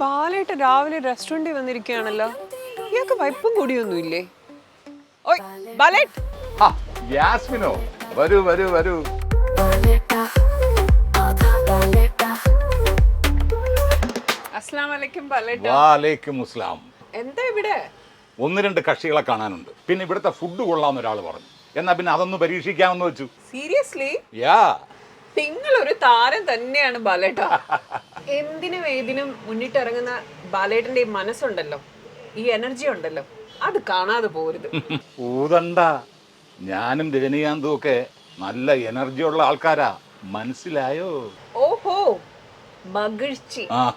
ബാലായിട്ട് രാവിലെ റെസ്റ്റോറന്റിൽ വന്നിരിക്കുകയാണല്ലോ. ഇയാൾക്ക് വൈപ്പും കൂടിയൊന്നുമില്ലേ? ഓയ് ബാലേട്ട്. ആ യാസ്മിനോ വരൂ വരൂ വരൂ. അസ്സലാമു അലൈക്കും ബാലേട്ട. വാലേക്കും എന്താ ഇവിടെ? ഒന്ന് രണ്ട് കക്ഷികളെ കാണാനുണ്ട്. പിന്നെ ഇവിടുത്തെ ഫുഡ് കൊള്ളാം ഒരാൾ പറഞ്ഞു. എന്നാ പിന്നെ അതൊന്ന് പരീക്ഷിക്കാമെന്ന് വെച്ചു. സീരിയസ്ലി യാ നിങ്ങൾ ഒരു താരം തന്നെയാണ് ബാലേട്ട. എന്തിനും ഏതിനും മുന്നിട്ടിറങ്ങുന്ന ബാലേട്ടന്റെ ഈ മനസ്സുണ്ടല്ലോ ഈ എനർജി ഉണ്ടല്ലോ അത് കാണാതെ പോരുത്. ഊതണ്ട. ഞാനും രജനീകാന്തും ഒക്കെ നല്ല എനർജി ഉള്ള ആൾക്കാരാ. മനസ്സിലായോ? ഓഹോ മകിഴ്ചി ആ.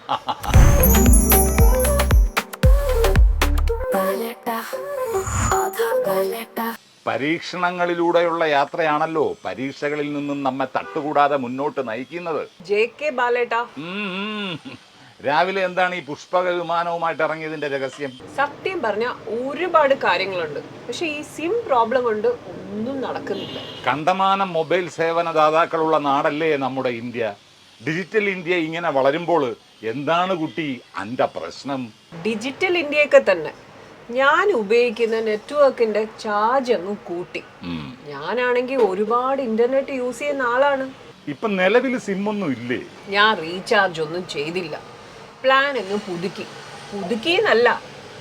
പരീക്ഷണങ്ങളിലൂടെയുള്ള യാത്രയാണല്ലോ പരീക്ഷകളിൽ നിന്നും നമ്മെ തട്ടുകൂടാതെ മുന്നോട്ട് നയിക്കുന്നത്. ജെ കെ ബാലേട്ട. രാവിലെ എന്താണ് ഈ പുഷ്പക വിമാനവുമായിട്ട് ഇറങ്ങിയതിന്റെ രഹസ്യം? സത്യം പറഞ്ഞ ഒരുപാട് കാര്യങ്ങളുണ്ട്. പക്ഷെ ഈ സിം പ്രോബ്ലം കൊണ്ട് ഒന്നും നടക്കുന്നില്ല. കണ്ടമാനം മൊബൈൽ സേവനദാതാക്കളുള്ള നാടല്ലേ നമ്മുടെ ഇന്ത്യ? ഡിജിറ്റൽ ഇന്ത്യ ഇങ്ങനെ വളരുമ്പോൾ എന്താണ് കുട്ടി അന്റെ പ്രശ്നം? ഡിജിറ്റൽ ഇന്ത്യയൊക്കെ തന്നെ. ഞാൻ ഉപയോഗിക്കുന്ന നെറ്റ്വർക്കിന്റെ ചാർജ് അങ്ങ് കൂട്ടി. ഞാനാണെങ്കിൽ ഒരുപാട് ഇന്റർനെറ്റ് യൂസ് ചെയ്യുന്ന ആളാണ്. ഇപ്പൊ നിലവിൽ സിമ്മൊന്നും ഇല്ലേ? ഞാൻ റീചാർജ് ഒന്നും ചെയ്തില്ല. പ്ലാൻ അങ്ങ് പുതുക്കി.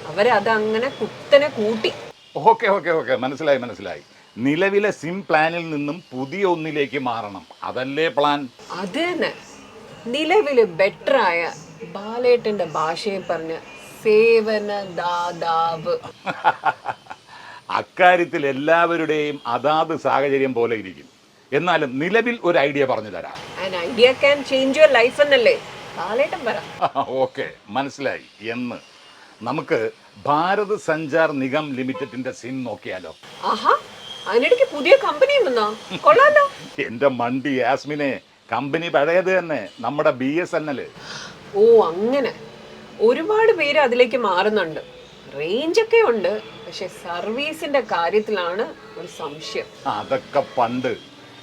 അവരത് അങ്ങനെ കുത്തനെ കൂട്ടി. Okay okay okay. മനസ്സിലായി മനസ്സിലായി. നിലവിലെ സിം പ്ലാനിൽ നിന്നും പുതിയ ഒന്നിലേക്ക് മാറണം. അതല്ലേ പ്ലാൻ അത് തന്നെ. നിലവിൽ ബെറ്ററായ ബാലേട്ടന്റെ ഭാഷയെ പറഞ്ഞ സേവന ദാതാവ്. അക്കാര്യത്തിൽ എല്ലാവരുടെയും അതാത് സാഹചര്യം പോലെ ഇരിക്കും. എന്നാലും നിലവിൽ ഒരു ഐഡിയ പറഞ്ഞു തരാം. Idea can change your life എന്നല്ലേ? പറ. ഓക്കെ മനസ്സിലായി. എന്ന്. നമുക്ക് ഭാരത് സഞ്ചാർ നിഗം ലിമിറ്റഡിന്റെ സിം നോക്കിയാലോ? ആഹാ അതിനിടയ്ക്ക് പുതിയ കമ്പനി വന്നോ? കൊള്ളാലോ. എന്റെ മണ്ടി ആസ്മിനെ കമ്പനി പഴയത് തന്നെ നമ്മുടെ ബി എസ് എൻ എൽ ഓ അങ്ങനെ. ഒരുപാട് പേര് അതിലേക്ക് മാറുന്നുണ്ട്. റേഞ്ച് ഒക്കെ ഉണ്ട് പക്ഷെ സർവീസിന്റെ കാര്യത്തിലാണ് ഒരു സംശയം. അതൊക്കെ പണ്ട്.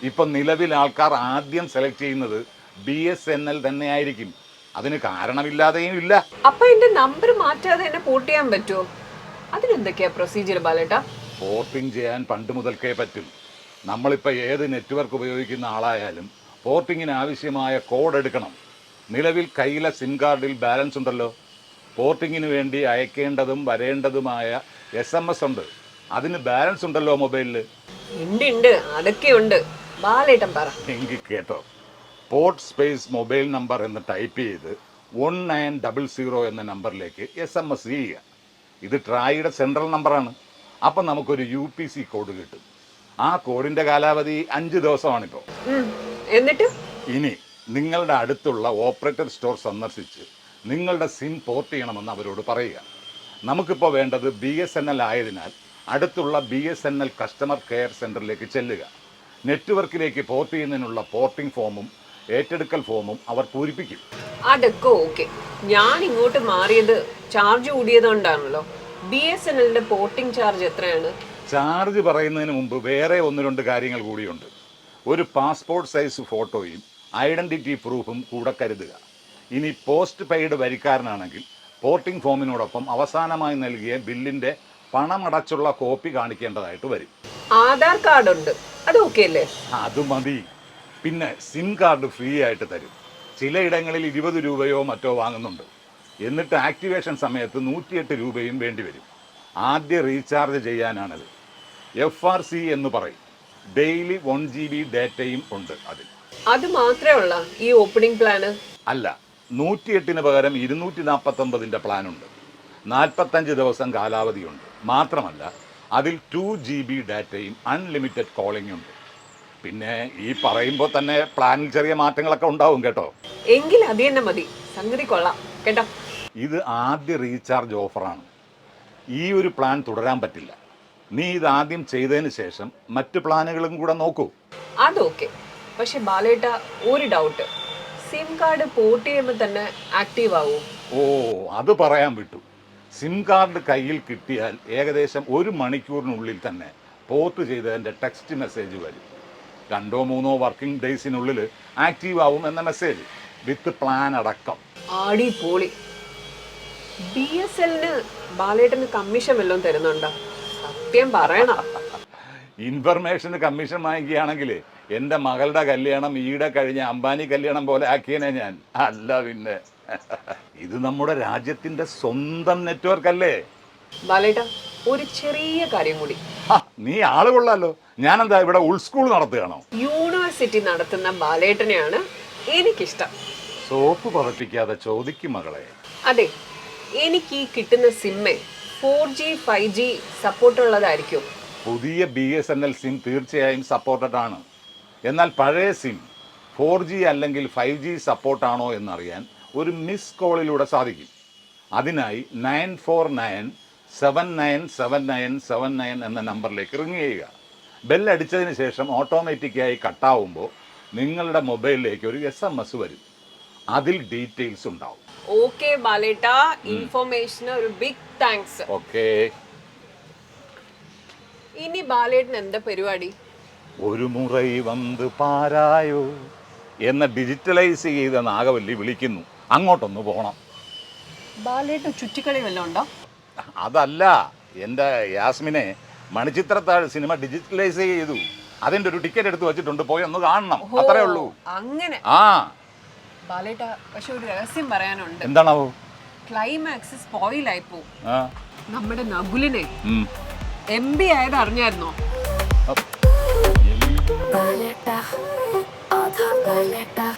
ഇപ്പൊ നിലവിൽ ആൾക്കാർ ആദ്യം സെലക്ട് ചെയ്യുന്നത് ബി എസ് എൻ എൽ തന്നെയായിരിക്കും. അതിന് കാരണമില്ലാതെയും ഇല്ല. അപ്പൊ എന്റെ നമ്പർ മാറ്റാതെ എന്നെ പോർട്ട് ചെയ്യാൻ പറ്റുമോ അതിനെന്തൊക്കെയാ പ്രൊസീജിയർ ബാലേട്ടാ? പോർട്ടിംഗ് ചെയ്യാൻ പണ്ട് മുതൽക്കേ പറ്റും. നമ്മളിപ്പോൾ ഏത് നെറ്റ്വർക്ക് ഉപയോഗിക്കുന്ന ആളായാലും പോർട്ടിങ്ങിന് ആവശ്യമായ കോഡ് എടുക്കണം. നിലവിൽ കയ്യിലെ സിം കാർഡിൽ ബാലൻസ് ഉണ്ടല്ലോ. പോർട്ടിങ്ങിന് വേണ്ടി അയക്കേണ്ടതും വരേണ്ടതുമായ എസ് എം എസ് ഉണ്ട്. അതിന് ബാലൻസ് ഉണ്ടല്ലോ മൊബൈലിൽ ഉണ്ട് ഉണ്ട്. ബാലേട്ടൻ പറ. എങ്കിൽ കേട്ടോ. പോർട്ട് സ്പേസ് മൊബൈൽ നമ്പർ എന്ന് ടൈപ്പ് ചെയ്ത് വൺ നയൻ ഡബിൾ സീറോ എന്ന നമ്പറിലേക്ക് എസ് എം എസ് ചെയ്യുക. ഇത് ട്രായിയുടെ സെൻട്രൽ നമ്പറാണ് അപ്പം നമുക്കൊരു യു പി സി കോഡ് കിട്ടും. ആ കോഡിന്റെ കാലാവധി അഞ്ച് ദിവസമാണിപ്പോൾ എന്നിട്ട്? ഇനി നിങ്ങളുടെ അടുത്തുള്ള ഓപ്പറേറ്റർ സ്റ്റോർ സന്ദർശിച്ച് നിങ്ങളുടെ സിം പോർട്ട് ചെയ്യണമെന്ന് അവരോട് പറയുക. നമുക്കിപ്പോൾ വേണ്ടത് ബി എസ് എൻ എൽ ആയതിനാൽ അടുത്തുള്ള B S N L customer care സെന്ററിലേക്ക് ചെല്ലുക. നെറ്റ്വർക്കിലേക്ക് പോർട്ട് ചെയ്യുന്നതിനുള്ള പോർട്ടിംഗ് ഫോമും ഏറ്റെടുക്കൽ ഫോമും അവർ പൂരിപ്പിക്കും. അതൊക്കെ ഓക്കെ. ഞാൻ ഇങ്ങോട്ട് മാറിയത് ചാർജ് കൂടിയതുകൊണ്ടാണല്ലോ ബി എസ് എൻ എല്ലിന്റെ പോർട്ടിംഗ് ചാർജ് എത്രയാണ്? ചാർജ് പറയുന്നതിന് മുമ്പ് വേറെ ഒന്ന് രണ്ട് കാര്യങ്ങൾ കൂടിയുണ്ട്. ഒരു പാസ്പോർട്ട് സൈസ് ഫോട്ടോയും ഐഡന്റിറ്റി പ്രൂഫും കൂടെ കരുതുക. ഇനി പോസ്റ്റ് പെയ്ഡ് വരിക്കാരനാണെങ്കിൽ പോർട്ടിംഗ് ഫോമിനോടൊപ്പം അവസാനമായി നൽകിയ ബില്ലിന്റെ പണമടച്ചുള്ള കോപ്പി കാണിക്കേണ്ടതായിട്ട് വരും. ആധാർ കാർഡ് ഉണ്ട് അത് ഓക്കെ അല്ലേ? അത് മതി. പിന്നെ സിം കാർഡ് ഫ്രീ ആയിട്ട് തരും. ചിലയിടങ്ങളിൽ ഇരുപത് രൂപയോ മറ്റോ വാങ്ങുന്നുണ്ട്. എന്നിട്ട് ആക്ടിവേഷൻ സമയത്ത് നൂറ്റിയെട്ട് രൂപയും വേണ്ടി വരും. ആദ്യ റീചാർജ് ചെയ്യാനാണത്. എഫ് ആർ സി എന്ന് പറയും. ഡെയിലി വൺ ജി ബി ഡേറ്റയും ഉണ്ട് അതിൽ. അത് മാത്രമേ ഉള്ള ഈ ഓപ്പണിംഗ് പ്ലാന് അല്ല. നൂറ്റിയെട്ടിന് പകരം ഇരുന്നൂറ്റി നാൽപ്പത്തൊമ്പതിന്റെ പ്ലാനുണ്ട്. നാൽപ്പത്തഞ്ച് ദിവസം കാലാവധിയുണ്ട്. മാത്രമല്ല അതിൽ ടു ജി ബി ഡാറ്റയും അൺലിമിറ്റഡ് കോളിംഗ് ഉണ്ട്. പിന്നെ ഈ പറയുമ്പോൾ തന്നെ പ്ലാനിൽ ചെറിയ മാറ്റങ്ങളൊക്കെ ഉണ്ടാവും കേട്ടോ. എങ്കിൽ അത് തന്നെ മതി. സംഗതി കൊള്ളാം. കേട്ടോ? ഇത് ആദ്യ റീചാർജ് ഓഫറാണ് ഈ ഒരു പ്ലാൻ തുടരാൻ പറ്റില്ല. നീ ഇത് ആദ്യം ചെയ്തതിന് ശേഷം മറ്റു പ്ലാനുകളും കൂടെ നോക്കൂ. അതൊക്കെ പക്ഷെ ബാലേട്ട ഒരു ഡൗട്ട് സിം കാർഡ് പോർട്ട് ചെയ്യുമ്പോൾ തന്നെ ആക്റ്റീവ് ആവും. ഓ അത് പറയാൻ വിട്ടു. സിം കാർഡ് കയ്യിൽ കിട്ടിയാൽ ഏകദേശം ഒരു മണിക്കൂറിനുള്ളിൽ തന്നെ പോർട്ട് ചെയ്തതിന്റെ ടെക്സ്റ്റ് മെസ്സേജ് വരും. രണ്ടോ മൂന്നോ വർക്കിംഗ് ഡേയ്സിനുള്ളിൽ ആക്റ്റീവ് ആവും എന്ന മെസ്സേജ് വിത്ത് പ്ലാൻ അടക്കം. ആടി പോളി ബി എസ് എല്ലിന് ബാലേട്ടന് കമ്മീഷൻ വല്ലതും തരുന്നുണ്ടോ? സത്യം പറയണം. ഇൻഫർമേഷന് കമ്മീഷൻ വാങ്ങിക്കുകയാണെങ്കിൽ എന്റെ മകളുടെ കല്യാണം ഈടെ കഴിഞ്ഞ അംബാനി കല്യാണം പോലെ ആക്കിയനെ ഞാൻ. അല്ല പിന്നെ. ഇത് നമ്മുടെ രാജ്യത്തിന്റെ സ്വന്തം നെറ്റ്വർക്ക് അല്ലേ ബാലേട്ട ഒരു ചെറിയ കാര്യം കൂടി. നീ ആൾ കൊള്ളാലോ. ഞാനെന്താ ഇവിടെ ഉൾസ്കൂൾ നടത്തുകയാണോ? യൂണിവേഴ്സിറ്റി നടത്തുന്ന ബാലേട്ടനെയാണ് എനിക്കിഷ്ടം. സോപ്പ് പറപ്പിക്കാതെ ചോദിക്കും മകളെ. അതെ എനിക്ക് ഈ കിട്ടുന്ന സിമ്മേ ഫോർ ജി ഫൈവ് ജി സപ്പോർട്ടുള്ളതായിരിക്കും. പുതിയ B S N L sim തീർച്ചയായും സപ്പോർട്ടഡ് ആണ് എന്നാൽ പഴയ സിം ഫോർ ജി അല്ലെങ്കിൽ ഫൈവ് ജി സപ്പോർട്ടാണോ എന്നറിയാൻ ഒരു മിസ് കോളിലൂടെ സാധിക്കും. അതിനായി nine four nine seven nine seven nine seven nine എന്ന നമ്പറിലേക്ക് റിങ് ചെയ്യുക. ബെല്ലടിച്ചതിന് ശേഷം ഓട്ടോമാറ്റിക്കായി കട്ടാവുമ്പോൾ നിങ്ങളുടെ മൊബൈലിലേക്ക് ഒരു എസ് എം എസ് വരും. അതിൽ ഡീറ്റെയിൽസ് ഉണ്ടാവും. ഓക്കെ ബാലേട്ട. ഇൻഫോർമേഷന് ഒരു ബിഗ് താങ്ക്സ് ഓക്കെ. ഇനി ബാലേട്ടൻ എന്താ പരിപാടി? ഒരു മുറൈ വന്ന് പാരായോ എന്ന ഡിജിറ്റലൈസ് ചെയ്ത നാഗവല്ലി വിളിക്കുന്നു. അങ്ങോട്ടൊന്ന് പോകണം ബാലേട്ടൻ ചുറ്റിക്കളി വല്ലതും ഉണ്ടോ? അതല്ല എന്റെ യാസ്മിനെ മണിച്ചിത്രത്താഴ് സിനിമ ഡിജിറ്റലൈസ് ചെയ്തു. അതിന്റെ ഒരു ടിക്കറ്റ് എടുത്ത് വെച്ചിട്ടുണ്ട് പോയി ഒന്ന് കാണണം. അത്രേ ഉള്ളൂ. അങ്ങനെ. ആ. ബാലേട്ട പക്ഷെ ഒരു രഹസ്യം പറയാനുണ്ട്. എന്താണാവോ? ക്ലൈമാക്സ് സ്പോയിൽ ആയി ആ. നമ്മുടെ നകുലിനെ എം ബി ആയത് അറിഞ്ഞായിരുന്നോ? Baleta, Ada Baleta,